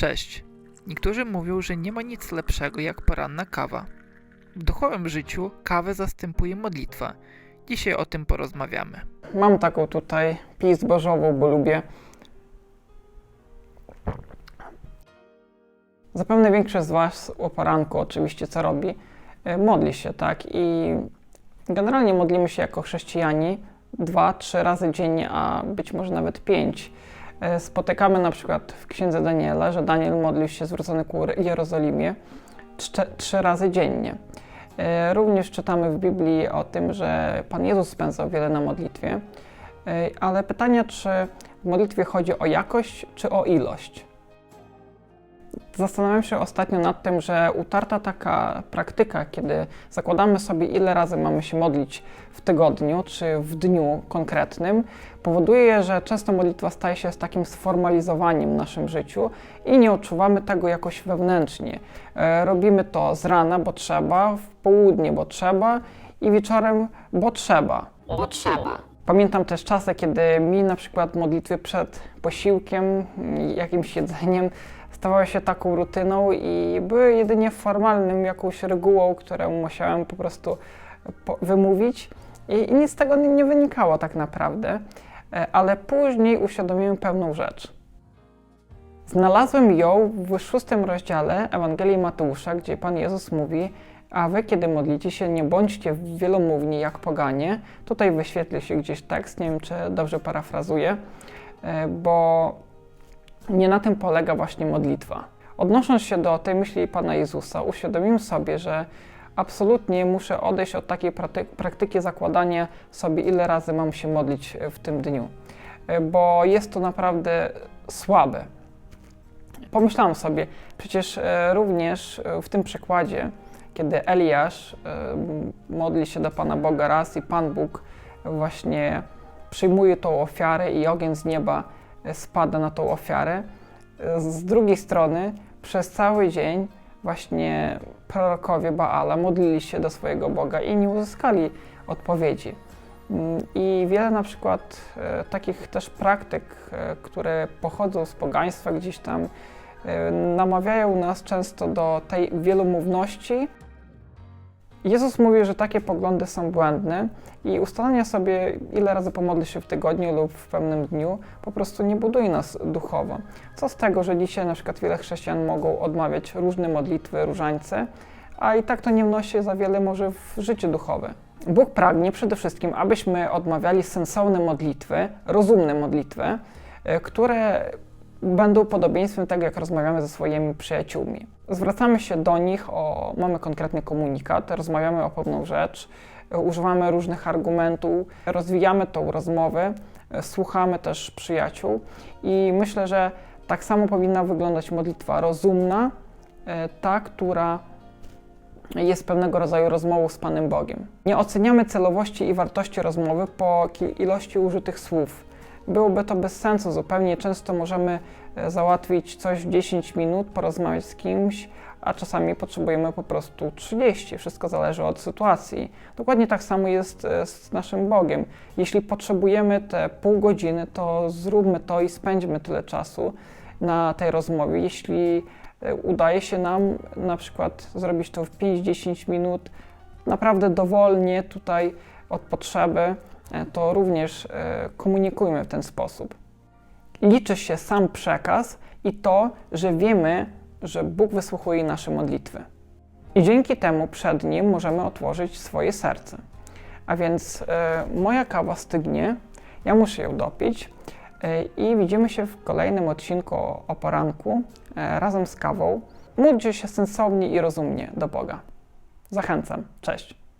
Cześć. Niektórzy mówią, że nie ma nic lepszego jak poranna kawa. W duchowym życiu kawę zastępuje modlitwa. Dzisiaj o tym porozmawiamy. Mam taką tutaj pij zbożową, bo lubię. Zapewne większość z Was o poranku oczywiście co robi? E, Modli się, tak? I generalnie modlimy się jako chrześcijanie dwa, trzy razy dziennie, a być może nawet pięć. E, Spotykamy na przykład w księdze Daniela, że Daniel modlił się zwrócony ku Jerozolimie trzy razy dziennie. E, Również czytamy w Biblii o tym, że Pan Jezus spędzał wiele na modlitwie, E, ale pytanie, czy w modlitwie chodzi o jakość, czy o ilość? Zastanawiam się ostatnio nad tym, że utarta taka praktyka, kiedy zakładamy sobie, ile razy mamy się modlić w tygodniu czy w dniu konkretnym, powoduje, że często modlitwa staje się z takim sformalizowaniem w naszym życiu i nie odczuwamy tego jakoś wewnętrznie. E, Robimy to z rana, bo trzeba, w południe, bo trzeba i wieczorem, bo trzeba. bo trzeba. Pamiętam też czasy, kiedy mi na przykład modlitwy przed posiłkiem, jakimś jedzeniem stawały się taką rutyną i były jedynie formalnym jakąś regułą, którą musiałem po prostu wymówić i, i nic z tego nie, nie wynikało tak naprawdę. E, Ale później uświadomiłem pewną rzecz. Znalazłem ją w szóstym rozdziale Ewangelii Mateusza, gdzie Pan Jezus mówi, a wy, kiedy modlicie się, nie bądźcie wielomówni jak poganie. Tutaj wyświetli się gdzieś tekst, nie wiem, czy dobrze parafrazuję, e, bo nie na tym polega właśnie modlitwa. Odnosząc się do tej myśli Pana Jezusa, uświadomiłem sobie, że absolutnie muszę odejść od takiej praktyki zakładania sobie, ile razy mam się modlić w tym dniu, e, bo jest to naprawdę słabe. Pomyślałam sobie, przecież e, również e, w tym przykładzie, kiedy Eliasz e, modli się do Pana Boga raz i Pan Bóg właśnie przyjmuje tą ofiarę i ogień z nieba e, spada na tą ofiarę. E, Z drugiej strony przez cały dzień właśnie prorokowie Baala modlili się do swojego Boga i nie uzyskali odpowiedzi. Mm, I wiele na przykład takich też praktyk, które pochodzą z pogaństwa gdzieś tam, namawiają nas często do tej wielomówności. Jezus mówi, że takie poglądy są błędne i ustalanie sobie, ile razy pomodlisz się w tygodniu lub w pewnym dniu, po prostu nie buduje nas duchowo. Co z tego, że dzisiaj na przykład wiele chrześcijan mogą odmawiać różne modlitwy, różańce, a i tak to nie wnosi za wiele może w życie duchowe. Bóg pragnie przede wszystkim, abyśmy odmawiali sensowne modlitwy, rozumne modlitwy, e, które będą podobieństwem tego, jak rozmawiamy ze swoimi przyjaciółmi. Zwracamy się do nich, o, mamy konkretny komunikat, rozmawiamy o pewną rzecz, używamy różnych argumentów, rozwijamy tą rozmowę, słuchamy też przyjaciół i myślę, że tak samo powinna wyglądać modlitwa rozumna, e, ta, która jest pewnego rodzaju rozmową z Panem Bogiem. Nie oceniamy celowości i wartości rozmowy po ilości użytych słów. Byłoby to bez sensu zupełnie. Często możemy e, załatwić coś w 10 minut, porozmawiać z kimś, a czasami potrzebujemy po prostu 30. Wszystko zależy od sytuacji. Dokładnie tak samo jest e, z naszym Bogiem. Jeśli potrzebujemy te pół godziny, to zróbmy to i spędźmy tyle czasu na tej rozmowie. Jeśli e, udaje się nam na przykład zrobić to w 5-10 minut, naprawdę dowolnie tutaj od potrzeby, to również e, komunikujmy w ten sposób. Liczy się sam przekaz i to, że wiemy, że Bóg wysłuchuje nasze modlitwy. I dzięki temu przed Nim możemy otworzyć swoje serce. A więc e, moja kawa stygnie, ja muszę ją dopić e, i widzimy się w kolejnym odcinku o, poranku e, razem z kawą. Módlcie się sensownie i rozumnie do Boga. Zachęcam. Cześć.